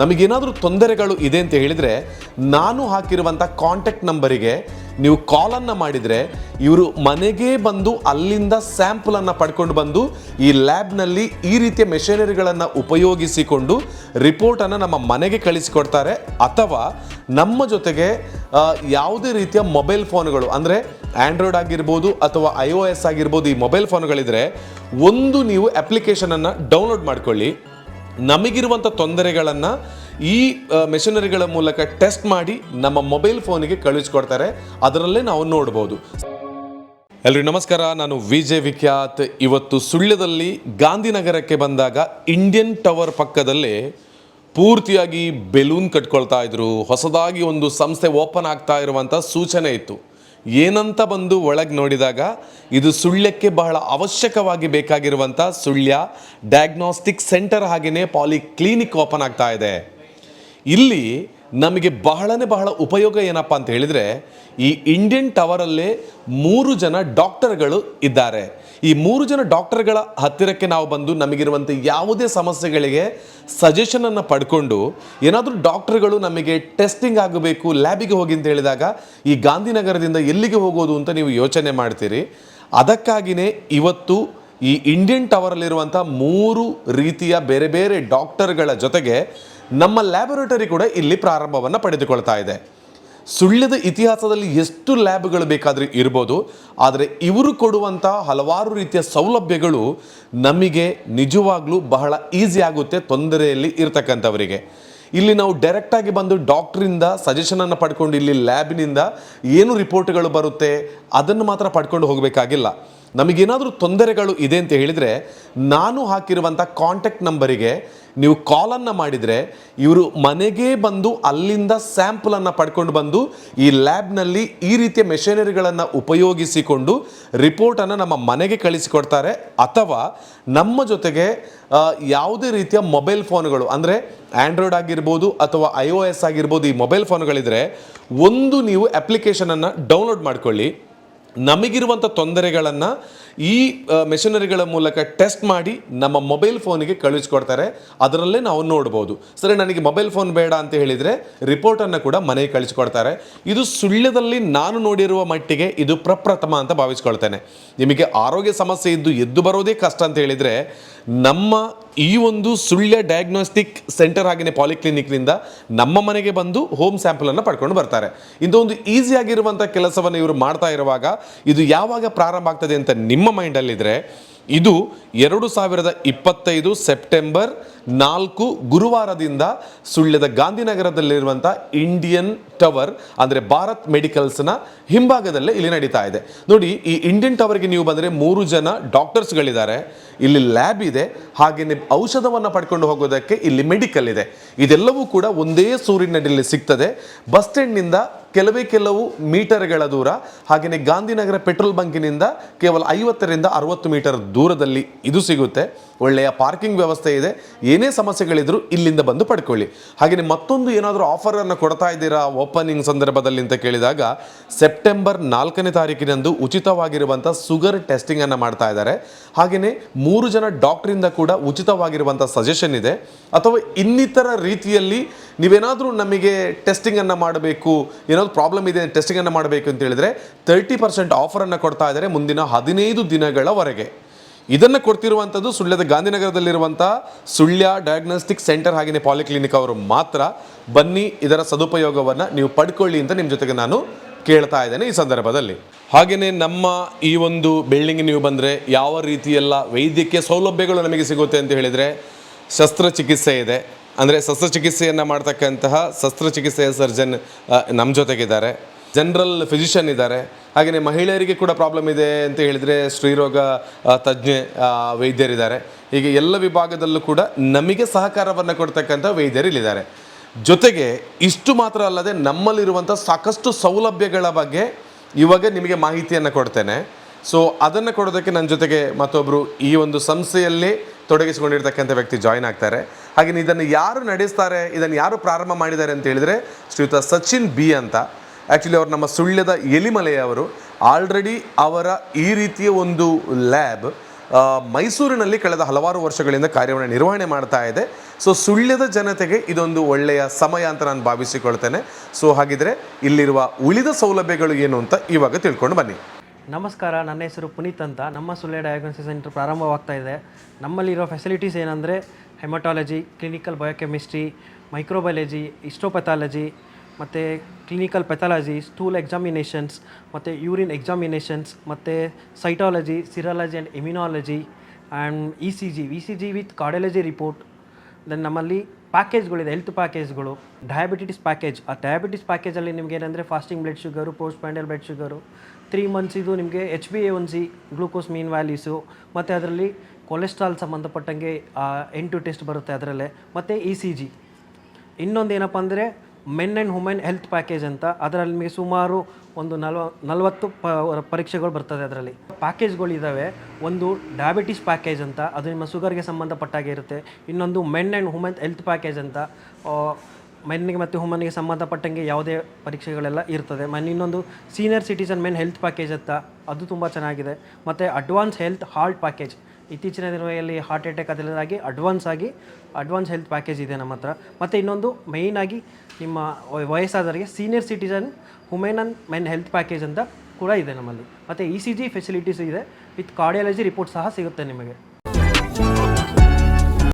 ನಮಗೇನಾದರೂ ತೊಂದರೆಗಳು ಇದೆ ಅಂತ ಹೇಳಿದರೆ ನಾನು ಹಾಕಿರುವಂಥ ಕಾಂಟ್ಯಾಕ್ಟ್ ನಂಬರಿಗೆ ನೀವು ಕಾಲನ್ನು ಮಾಡಿದರೆ ಇವರು ಮನೆಗೇ ಬಂದು ಅಲ್ಲಿಂದ ಸ್ಯಾಂಪಲನ್ನು ಪಡ್ಕೊಂಡು ಬಂದು ಈ ಲ್ಯಾಬ್ನಲ್ಲಿ ಈ ರೀತಿಯ ಮೆಷಿನರಿಗಳನ್ನು ಉಪಯೋಗಿಸಿಕೊಂಡು ರಿಪೋರ್ಟನ್ನು ನಮ್ಮ ಮನೆಗೆ ಕಳಿಸಿಕೊಡ್ತಾರೆ. ಅಥವಾ ನಮ್ಮ ಜೊತೆಗೆ ಯಾವುದೇ ರೀತಿಯ ಮೊಬೈಲ್ ಫೋನ್ಗಳು ಅಂದರೆ ಆ್ಯಂಡ್ರಾಯ್ಡ್ ಆಗಿರ್ಬೋದು ಅಥವಾ ಐ ಓ ಎಸ್ ಆಗಿರ್ಬೋದು ಈ ಮೊಬೈಲ್ ಫೋನ್ಗಳಿದ್ರೆ ಒಂದು ನೀವು ಅಪ್ಲಿಕೇಶನನ್ನು ಡೌನ್ಲೋಡ್ ಮಾಡ್ಕೊಳ್ಳಿ. ನಮಗಿರುವಂಥ ತೊಂದರೆಗಳನ್ನು ಈ ಮೆಷಿನರಿಗಳ ಮೂಲಕ ಟೆಸ್ಟ್ ಮಾಡಿ ನಮ್ಮ ಮೊಬೈಲ್ ಫೋನಿಗೆ ಕಳುಹಿಸ್ಕೊಡ್ತಾರೆ. ಅದರಲ್ಲೇ ನಾವು ನೋಡ್ಬೋದು. ಎಲ್ರಿ ನಮಸ್ಕಾರ. ನಾನು ವಿಜಯ್ ವಿಖ್ಯಾತ್. ಇವತ್ತು ಸುಳ್ಯದಲ್ಲಿ ಗಾಂಧಿನಗರಕ್ಕೆ ಬಂದಾಗ ಇಂಡಿಯನ್ ಟವರ್ ಪಕ್ಕದಲ್ಲೇ ಪೂರ್ತಿಯಾಗಿ ಬೆಲೂನ್ ಕಟ್ಕೊಳ್ತಾ ಇದ್ರು. ಹೊಸದಾಗಿ ಒಂದು ಸಂಸ್ಥೆ ಓಪನ್ ಆಗ್ತಾ ಇರುವಂಥ ಸೂಚನೆ ಇತ್ತು. ಏನಂತ ಬಂದು ಒಳಗೆ ನೋಡಿದಾಗ ಇದು ಸುಳ್ಯಕ್ಕೆ ಬಹಳ ಅವಶ್ಯಕವಾಗಿ ಬೇಕಾಗಿರುವಂಥ ಸುಳ್ಯ. ಡಯಾಗ್ನೋಸ್ಟಿಕ್ ಸೆಂಟರ್ ಹಾಗೆಯೇ ಪಾಲಿ ಕ್ಲಿನಿಕ್ ಓಪನ್ ಆಗ್ತಾ ಇದೆ. ಇಲ್ಲಿ ನಮಗೆ ಬಹಳನೇ ಬಹಳ ಉಪಯೋಗ ಏನಪ್ಪ ಅಂತ ಹೇಳಿದರೆ ಈ ಇಂಡಿಯನ್ ಟವರಲ್ಲೇ ಮೂರು ಜನ ಡಾಕ್ಟರ್ಗಳು ಇದ್ದಾರೆ. ಈ ಮೂರು ಜನ ಡಾಕ್ಟರ್ಗಳ ಹತ್ತಿರಕ್ಕೆ ನಾವು ಬಂದು ನಮಗಿರುವಂಥ ಯಾವುದೇ ಸಮಸ್ಯೆಗಳಿಗೆ ಸಜೆಷನನ್ನು ಪಡ್ಕೊಂಡು ಏನಾದರೂ ಡಾಕ್ಟರ್ಗಳು ನಮಗೆ ಟೆಸ್ಟಿಂಗ್ ಆಗಬೇಕು ಲ್ಯಾಬಿಗೆ ಹೋಗಿ ಅಂತ ಹೇಳಿದಾಗ ಈ ಗಾಂಧಿನಗರದಿಂದ ಎಲ್ಲಿಗೆ ಹೋಗೋದು ಅಂತ ನೀವು ಯೋಚನೆ ಮಾಡ್ತೀರಿ. ಅದಕ್ಕಾಗಿಯೇ ಇವತ್ತು ಈ ಇಂಡಿಯನ್ ಟವರಲ್ಲಿರುವಂಥ ಮೂರು ರೀತಿಯ ಬೇರೆ ಬೇರೆ ಡಾಕ್ಟರ್ಗಳ ಜೊತೆಗೆ ನಮ್ಮ ಲ್ಯಾಬೊರೇಟರಿ ಕೂಡ ಇಲ್ಲಿ ಪ್ರಾರಂಭವನ್ನು ಪಡೆದುಕೊಳ್ತಾ ಇದೆ. ಸುಳ್ಯದ ಇತಿಹಾಸದಲ್ಲಿ ಎಷ್ಟು ಲ್ಯಾಬ್ಗಳು ಬೇಕಾದರೂ ಇರ್ಬೋದು, ಆದರೆ ಇವರು ಕೊಡುವಂಥ ಹಲವಾರು ರೀತಿಯ ಸೌಲಭ್ಯಗಳು ನಮಗೆ ನಿಜವಾಗ್ಲೂ ಬಹಳ ಈಸಿ ಆಗುತ್ತೆ ತೊಂದರೆಯಲ್ಲಿ ಇರತಕ್ಕಂಥವರಿಗೆ. ಇಲ್ಲಿ ನಾವು ಡೈರೆಕ್ಟಾಗಿ ಬಂದು ಡಾಕ್ಟ್ರಿಂದ ಸಜೆಷನನ್ನು ಪಡ್ಕೊಂಡು ಇಲ್ಲಿ ಲ್ಯಾಬಿನಿಂದ ಏನು ರಿಪೋರ್ಟ್ಗಳು ಬರುತ್ತೆ ಅದನ್ನು ಮಾತ್ರ ಪಡ್ಕೊಂಡು ಹೋಗಬೇಕಾಗಿಲ್ಲ. ನಮಗೇನಾದರೂ ತೊಂದರೆಗಳು ಇದೆ ಅಂತ ಹೇಳಿದರೆ ನಾನು ಹಾಕಿರುವಂಥ ಕಾಂಟ್ಯಾಕ್ಟ್ ನಂಬರಿಗೆ ನೀವು ಕಾಲನ್ನು ಮಾಡಿದರೆ ಇವರು ಮನೆಗೇ ಬಂದು ಅಲ್ಲಿಂದ ಸ್ಯಾಂಪಲನ್ನು ಪಡ್ಕೊಂಡು ಬಂದು ಈ ಲ್ಯಾಬ್ನಲ್ಲಿ ಈ ರೀತಿಯ ಮೆಷಿನರಿಗಳನ್ನು ಉಪಯೋಗಿಸಿಕೊಂಡು ರಿಪೋರ್ಟನ್ನು ನಮ್ಮ ಮನೆಗೆ ಕಳಿಸಿಕೊಡ್ತಾರೆ. ಅಥವಾ ನಮ್ಮ ಜೊತೆಗೆ ಯಾವುದೇ ರೀತಿಯ ಮೊಬೈಲ್ ಫೋನ್ಗಳು ಅಂದರೆ ಆ್ಯಂಡ್ರಾಯ್ಡ್ ಆಗಿರ್ಬೋದು ಅಥವಾ ಐ ಓ ಎಸ್ ಆಗಿರ್ಬೋದು ಈ ಮೊಬೈಲ್ ಫೋನ್ಗಳಿದ್ರೆ ಒಂದು ನೀವು ಅಪ್ಲಿಕೇಶನನ್ನು ಡೌನ್ಲೋಡ್ ಮಾಡ್ಕೊಳ್ಳಿ. ನಮಗಿರುವಂಥ ತೊಂದರೆಗಳನ್ನು ಈ ಮೆಷಿನರಿಗಳ ಮೂಲಕ ಟೆಸ್ಟ್ ಮಾಡಿ ನಮ್ಮ ಮೊಬೈಲ್ ಫೋನಿಗೆ ಕಳಿಸ್ಕೊಡ್ತಾರೆ ಅದರಲ್ಲೇ ನಾವು ನೋಡ್ಬೋದು. ಸರಿ, ನನಗೆ ಮೊಬೈಲ್ ಫೋನ್ ಬೇಡ ಅಂತ ಹೇಳಿದರೆ ರಿಪೋರ್ಟನ್ನು ಕೂಡ ಮನೆಗೆ ಕಳಿಸ್ಕೊಡ್ತಾರೆ. ಇದು ಸುಳ್ಳ್ಯದಲ್ಲಿ ನಾನು ನೋಡಿರುವ ಮಟ್ಟಿಗೆ ಇದು ಪ್ರಪ್ರಥಮ ಅಂತ ಭಾವಿಸ್ಕೊಳ್ತೇನೆ. ನಿಮಗೆ ಆರೋಗ್ಯ ಸಮಸ್ಯೆ ಇದ್ದು ಎದ್ದು ಬರೋದೇ ಕಷ್ಟ ಅಂತ ಹೇಳಿದರೆ ನಮ್ಮ ಈ ಒಂದು ಸುಳ್ಯ ಡಯಾಗ್ನೋಸ್ಟಿಕ್ ಸೆಂಟರ್ ಹಾಗೆಯೇ ಪಾಲಿಕ್ಲಿನಿಕ್ನಿಂದ ನಮ್ಮ ಮನೆಗೆ ಬಂದು ಹೋಮ್ ಸ್ಯಾಂಪಲನ್ನು ಪಡ್ಕೊಂಡು ಬರ್ತಾರೆ. ಇಂಥ ಒಂದು ಈಸಿ ಆಗಿರುವಂಥ ಕೆಲಸವನ್ನು ಇವರು ಮಾಡ್ತಾ ಇರುವಾಗ ಇದು ಯಾವಾಗ ಪ್ರಾರಂಭ ಆಗ್ತದೆ ಅಂತ ನಿಮ್ಮ ಮೈಂಡಲ್ಲಿದ್ದರೆ ಇದು ಎರಡು ಸಾವಿರದ ಇಪ್ಪತ್ತೈದು ಸೆಪ್ಟೆಂಬರ್ ನಾಲ್ಕು ಗುರುವಾರದಿಂದ ಸುಳ್ಯದ ಗಾಂಧಿನಗರದಲ್ಲಿರುವಂಥ ಇಂಡಿಯನ್ ಟವರ್, ಅಂದರೆ ಭಾರತ್ ಮೆಡಿಕಲ್ಸ್ನ ಹಿಂಭಾಗದಲ್ಲೇ ಇಲ್ಲಿ ನಡೀತಾ ಇದೆ. ನೋಡಿ, ಈ ಇಂಡಿಯನ್ ಟವರ್ಗೆ ನೀವು ಬಂದರೆ ಮೂರು ಜನ ಡಾಕ್ಟರ್ಸ್ಗಳಿದ್ದಾರೆ. ಇಲ್ಲಿ ಲ್ಯಾಬ್ ಇದೆ ಹಾಗೆಯೇ ಔಷಧವನ್ನು ಪಡ್ಕೊಂಡು ಹೋಗೋದಕ್ಕೆ ಇಲ್ಲಿ ಮೆಡಿಕಲ್ ಇದೆ. ಇದೆಲ್ಲವೂ ಕೂಡ ಒಂದೇ ಸೂರಿನಡಿಯಲ್ಲಿ ಸಿಗ್ತದೆ. ಬಸ್ ಸ್ಟ್ಯಾಂಡ್ನಿಂದ ಕೆಲವೇ ಕೆಲವು ಮೀಟರ್ಗಳ ದೂರ ಹಾಗೆಯೇ ಗಾಂಧಿನಗರ ಪೆಟ್ರೋಲ್ ಬಂಕಿನಿಂದ ಕೇವಲ ಐವತ್ತರಿಂದ ಅರವತ್ತು ಮೀಟರ್ ದೂರದಲ್ಲಿ ಇದು ಸಿಗುತ್ತೆ. ಒಳ್ಳೆಯ ಪಾರ್ಕಿಂಗ್ ವ್ಯವಸ್ಥೆ ಇದೆ. ಏನೇ ಸಮಸ್ಯೆಗಳಿದ್ರೂ ಇಲ್ಲಿಂದ ಬಂದು ಪಡ್ಕೊಳ್ಳಿ. ಹಾಗೆಯೇ ಮತ್ತೊಂದು ಏನಾದರೂ ಆಫರನ್ನು ಕೊಡ್ತಾ ಇದ್ದೀರಾ ಓಪನಿಂಗ್ ಸಂದರ್ಭದಲ್ಲಿ ಅಂತ ಕೇಳಿದಾಗ, ಸೆಪ್ಟೆಂಬರ್ ನಾಲ್ಕನೇ ತಾರೀಕಿನಂದು ಉಚಿತವಾಗಿರುವಂಥ ಸುಗರ್ ಟೆಸ್ಟಿಂಗನ್ನು ಮಾಡ್ತಾ ಇದ್ದಾರೆ. ಹಾಗೆಯೇ ಮೂರು ಜನ ಡಾಕ್ಟ್ರಿಂದ ಕೂಡ ಉಚಿತವಾಗಿರುವಂಥ ಸಜೆಷನ್ ಇದೆ. ಅಥವಾ ಇನ್ನಿತರ ರೀತಿಯಲ್ಲಿ ನೀವೇನಾದರೂ ನಮಗೆ ಟೆಸ್ಟಿಂಗನ್ನು ಮಾಡಬೇಕು, ಏನಾದರೂ ಪ್ರಾಬ್ಲಮ್ ಇದೆ ಟೆಸ್ಟಿಂಗನ್ನು ಮಾಡಬೇಕು ಅಂತ ಹೇಳಿದರೆ ತರ್ಟಿ ಪರ್ಸೆಂಟ್ ಆಫರನ್ನು ಕೊಡ್ತಾ ಇದ್ದಾರೆ ಮುಂದಿನ ಹದಿನೈದು ದಿನಗಳವರೆಗೆ. ಇದನ್ನು ಕೊಡ್ತಿರುವಂಥದ್ದು ಸುಳ್ಯದ ಗಾಂಧಿನಗರದಲ್ಲಿರುವಂಥ ಸುಳ್ಯ ಡಯಾಗ್ನೋಸ್ಟಿಕ್ ಸೆಂಟರ್ ಹಾಗೆಯೇ ಪಾಲಿಕ್ಲಿನಿಕ್ ಅವರು ಮಾತ್ರ. ಬನ್ನಿ, ಇದರ ಸದುಪಯೋಗವನ್ನು ನೀವು ಪಡ್ಕೊಳ್ಳಿ ಅಂತ ನಿಮ್ಮ ಜೊತೆಗೆ ನಾನು ಕೇಳ್ತಾ ಇದ್ದೇನೆ ಈ ಸಂದರ್ಭದಲ್ಲಿ. ಹಾಗೆಯೇ ನಮ್ಮ ಈ ಒಂದು ಬಿಲ್ಡಿಂಗ್ ನೀವು ಬಂದರೆ ಯಾವ ರೀತಿಯೆಲ್ಲ ವೈದ್ಯಕೀಯ ಸೌಲಭ್ಯಗಳು ನಮಗೆ ಸಿಗುತ್ತೆ ಅಂತ ಹೇಳಿದರೆ ಶಸ್ತ್ರಚಿಕಿತ್ಸೆ ಇದೆ. ಅಂದರೆ ಶಸ್ತ್ರಚಿಕಿತ್ಸೆಯನ್ನು ಮಾಡ್ತಕ್ಕಂತಹ ಶಸ್ತ್ರಚಿಕಿತ್ಸೆಯ ಸರ್ಜನ್ ನಮ್ಮ ಜೊತೆಗಿದ್ದಾರೆ. ಜನರಲ್ ಫಿಸಿಷಿಯನ್ ಇದ್ದಾರೆ. ಹಾಗೆಯೇ ಮಹಿಳೆಯರಿಗೆ ಕೂಡ ಪ್ರಾಬ್ಲಮ್ ಇದೆ ಅಂತ ಹೇಳಿದರೆ ಸ್ತ್ರೀರೋಗ ತಜ್ಞೆ ವೈದ್ಯರಿದ್ದಾರೆ. ಹೀಗೆ ಎಲ್ಲ ವಿಭಾಗದಲ್ಲೂ ಕೂಡ ನಮಗೆ ಸಹಕಾರವನ್ನು ಕೊಡ್ತಕ್ಕಂಥ ವೈದ್ಯರಿಲ್ಲಿದ್ದಾರೆ. ಜೊತೆಗೆ ಇಷ್ಟು ಮಾತ್ರ ಅಲ್ಲದೆ ನಮ್ಮಲ್ಲಿರುವಂಥ ಸಾಕಷ್ಟು ಸೌಲಭ್ಯಗಳ ಬಗ್ಗೆ ಇವಾಗ ನಿಮಗೆ ಮಾಹಿತಿಯನ್ನು ಕೊಡ್ತೇನೆ. ಸೊ ಅದನ್ನು ಕೊಡೋದಕ್ಕೆ ನನ್ನ ಜೊತೆಗೆ ಮತ್ತೊಬ್ಬರು ಈ ಒಂದು ಸಂಸ್ಥೆಯಲ್ಲಿ ತೊಡಗಿಸಿಕೊಂಡಿರ್ತಕ್ಕಂಥ ವ್ಯಕ್ತಿ ಜಾಯ್ನ್ ಆಗ್ತಾರೆ. ಹಾಗೆ ಇದನ್ನು ಯಾರು ನಡೆಸ್ತಾರೆ, ಇದನ್ನು ಯಾರು ಪ್ರಾರಂಭ ಮಾಡಿದ್ದಾರೆ ಅಂತ ಹೇಳಿದರೆ ಶ್ರೀಯುತ ಸಚಿನ್ ಬಿ ಅಂತ. ಆ್ಯಕ್ಚುಲಿ ಅವರು ನಮ್ಮ ಸುಳ್ಯದ ಎಲಿಮಲೆಯವರು. ಆಲ್ರೆಡಿ ಅವರ ಈ ರೀತಿಯ ಒಂದು ಲ್ಯಾಬ್ ಮೈಸೂರಿನಲ್ಲಿ ಕಳೆದ ಹಲವಾರು ವರ್ಷಗಳಿಂದ ಕಾರ್ಯವನ್ನು ನಿರ್ವಹಣೆ ಮಾಡ್ತಾ ಇದೆ. ಸೊ ಸುಳ್ಯದ ಜನತೆಗೆ ಇದೊಂದು ಒಳ್ಳೆಯ ಸಮಯ ಅಂತ ನಾನು ಭಾವಿಸಿಕೊಳ್ತೇನೆ. ಸೊ ಹಾಗಿದ್ರೆ ಇಲ್ಲಿರುವ ಉಳಿದ ಸೌಲಭ್ಯಗಳು ಏನು ಅಂತ ಇವಾಗ ತಿಳ್ಕೊಂಡು ಬನ್ನಿ. ನಮಸ್ಕಾರ, ನನ್ನ ಹೆಸರು ಪುನೀತ್ ಅಂತ. ನಮ್ಮ ಸುಳ್ಳೆ ಡಯಾಗ್ನೋಸಿಸ್ ಸೆಂಟರ್ ಪ್ರಾರಂಭವಾಗ್ತಾ ಇದೆ. ನಮ್ಮಲ್ಲಿರೋ ಫೆಸಿಲಿಟೀಸ್ ಏನಂದರೆ haematology clinical biochemistry microbiology histopathology ಮತ್ತು ಕ್ಲಿನಿಕಲ್ ಪೆಥಾಲಜಿ ಸ್ಟೂಲ್ ಎಕ್ಸಾಮಿನೇಷನ್ಸ್ ಮತ್ತು ಯೂರಿನ್ ಎಕ್ಸಾಮಿನೇಷನ್ಸ್ ಮತ್ತು cytology serology and immunology and E C G V C G with cardiology report then ನಮ್ಮಲ್ಲಿ ಪ್ಯಾಕೇಜ್ಗಳಿದೆ ಹೆಲ್ತ್ ಪ್ಯಾಕೇಜ್ಗಳು ಡಯಾಬಿಟಿಸ್ ಪ್ಯಾಕೇಜ್ ಆ ಡಯಾಬಿಟಿಸ್ ಪ್ಯಾಕೇಜಲ್ಲಿ ನಿಮಗೆ ಏನಂದರೆ fasting blood sugar post prandial blood sugar three months ಇದು ನಿಮಗೆ H B A one C glucose mean values ಮತ್ತು ಅದರಲ್ಲಿ ಕೊಲೆಸ್ಟ್ರಾಲ್ ಸಂಬಂಧಪಟ್ಟಂಗೆ ಎಂಟು ಟೆಸ್ಟ್ ಬರುತ್ತೆ ಅದರಲ್ಲೇ, ಮತ್ತು ಇ ಸಿ ಜಿ ಇನ್ನೊಂದು ಏನಪ್ಪ ಅಂದರೆ men and women health package ಅಂತ. ಅದರಲ್ಲಿ ನಿಮಗೆ ಸುಮಾರು ಒಂದು ನಲ್ವ, ನಲವತ್ತು ಪ, ಪರೀಕ್ಷೆಗಳು ಬರ್ತದೆ ಅದರಲ್ಲಿ. ಪ್ಯಾಕೇಜ್ಗಳಿದ್ದಾವೆ ಒಂದು ಡಯಾಬಿಟಿಸ್ ಪ್ಯಾಕೇಜ್ ಅಂತ. ಅದು ನಿಮ್ಮ ಶುಗರ್ಗೆ ಸಂಬಂಧಪಟ್ಟಾಗೆ ಇರುತ್ತೆ. ಇನ್ನೊಂದು men and women health package ಅಂತ. ಮೆನ್ನಿಗೆ ಮತ್ತು ವುಮನ್ಗೆ ಸಂಬಂಧಪಟ್ಟಂಗೆ ಯಾವುದೇ ಪರೀಕ್ಷೆಗಳೆಲ್ಲ ಇರ್ತದೆ. ಮನ್ ಇನ್ನೊಂದು senior citizen men health package ಅಂತ. ಅದು ತುಂಬ ಚೆನ್ನಾಗಿದೆ. ಮತ್ತು ಅಡ್ವಾನ್ಸ್ ಹೆಲ್ತ್ ಹಾರ್ಟ್ ಪ್ಯಾಕೇಜ್ ಇತ್ತೀಚಿನ ದಿನಗಳಲ್ಲಿ ಹಾರ್ಟ್ ಅಟ್ಯಾಕ್ ಅದರಿಂದಾಗಿ ಅಡ್ವಾನ್ಸ್ ಆಗಿ ಅಡ್ವಾನ್ಸ್ ಹೆಲ್ತ್ ಪ್ಯಾಕೇಜ್ ಇದೆ ನಮ್ಮ ಹತ್ರ. ಮತ್ತು ಇನ್ನೊಂದು ಆಗಿ ನಿಮ್ಮ ವಯ- ವಯಸ್ಸಾದವರಿಗೆ senior citizen women and men health package ಅಂತ ಕೂಡ ಇದೆ ನಮ್ಮಲ್ಲಿ. ಮತ್ತು ಇ ಸಿ ಜಿ ಫೆಸಿಲಿಟೀಸ್ ಇದೆ. ವಿತ್ ಕಾರ್ಡಿಯಾಲಜಿ ರಿಪೋರ್ಟ್ ಸಹ ಸಿಗುತ್ತೆ ನಿಮಗೆ.